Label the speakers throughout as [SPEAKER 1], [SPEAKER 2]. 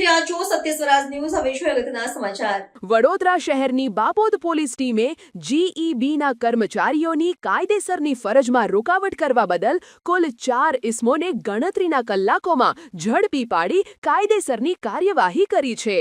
[SPEAKER 1] રહ્યા છો સત્ય ન્યૂઝ. હવે છે અગત્યના સમાચાર?
[SPEAKER 2] વડોદરા શહેરની બાપોદ પોલીસ ટીમે જીઈબીના કર્મચારીઓની કાયદેસરની ફરજમાં રોકાવટ કરવા બદલ કુલ ચાર ઇસમોને ગણતરીના કલાકોમાં ઝડપી પાડી કાયદેસરની કાર્યવાહી કરી છે.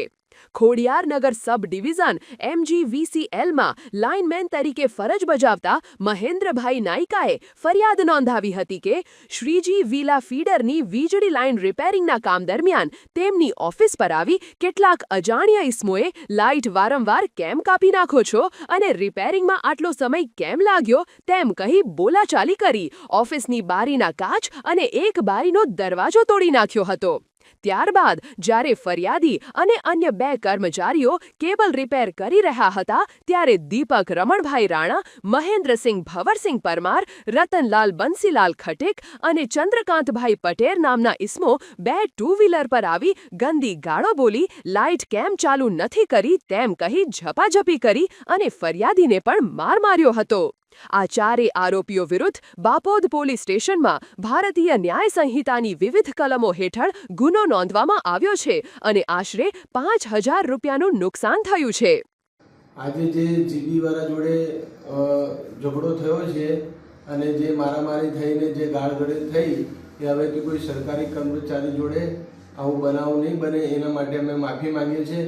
[SPEAKER 2] ખોડિયારનગર સબ ડિવિઝન એમજીવીસીએલમાં લાઇનમેન તરીકે ફરજ બજાવતા મહેન્દ્રભાઈ નાયકાએ ફરિયાદ નોંધાવી હતી કે શ્રીજી વિલા ફીડરની વીજળી લાઇન રિપેરિંગના કામ દરમિયાન તેમની ઓફિસ પર આવી કેટલાક અજાણ્યા ઇસમોએ લાઇટ વારંવાર કેમ કાપી નાખો છો અને રિપેરિંગમાં આટલો સમય કેમ લાગ્યો તેમ કહી બોલાચાલી કરી ઓફિસની બારીના કાચ અને એક બારીનો દરવાજો તોડી નાખ્યો હતો. ત્યારબાદ, જ્યારે ફરિયાદી અને અન્ય બે કર્મચારીઓ કેબલ રિપેર કરી રહ્યા હતા, ત્યારે દીપક રમણભાઈ રાણા, મહેન્દ્રસિંહ ભવરસિંહ પરમાર, રતનલાલ બંસીલાલ ખટીક અને ચંદ્રકાંતભાઈ પટેલ નામના ઇસમો બે ટુ વ્હીલર પર આવી ગંદી ગાળો બોલી લાઇટ કેમ ચાલુ નથી કરી તેમ કહી ઝપાઝપી કરી અને ફરિયાદીને પણ માર માર્યો હતો. આ ચારે આરોપીઓ વિરુદ્ધ બાપોદ પોલીસ સ્ટેશનમાં ભારતીય ન્યાય સંહિતાની વિવિધ કલમો હેઠળ ગુનો નોંધવામાં આવ્યો છે અને આશરે પાંચ હજાર રૂપિયાનું નુકસાન થયું છે.
[SPEAKER 3] આજે જે જીબી વાળા જોડે ઝઘડો થયો છે અને જે મારામારી થઈને જે ગાળગળે થઈ, એ હવેથી કોઈ સરકારી કર્મચારી જોડે આવું બનાવ નહીં બને, એના માટે અમે માફી માંગીએ છીએ.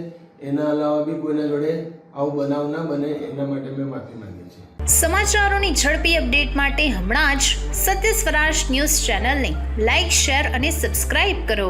[SPEAKER 3] એના અલાવા બી કોઈના જોડે આવું બનાવ ના બને, એના માટે મેં માફી માંગી છે.
[SPEAKER 4] સમાચારોની ઝડપી અપડેટ માટે હમણાં જ સત્ય સ્વરાજ ન્યૂઝ ચેનલને લાઇક શેર અને સબસ્ક્રાઇબ કરો.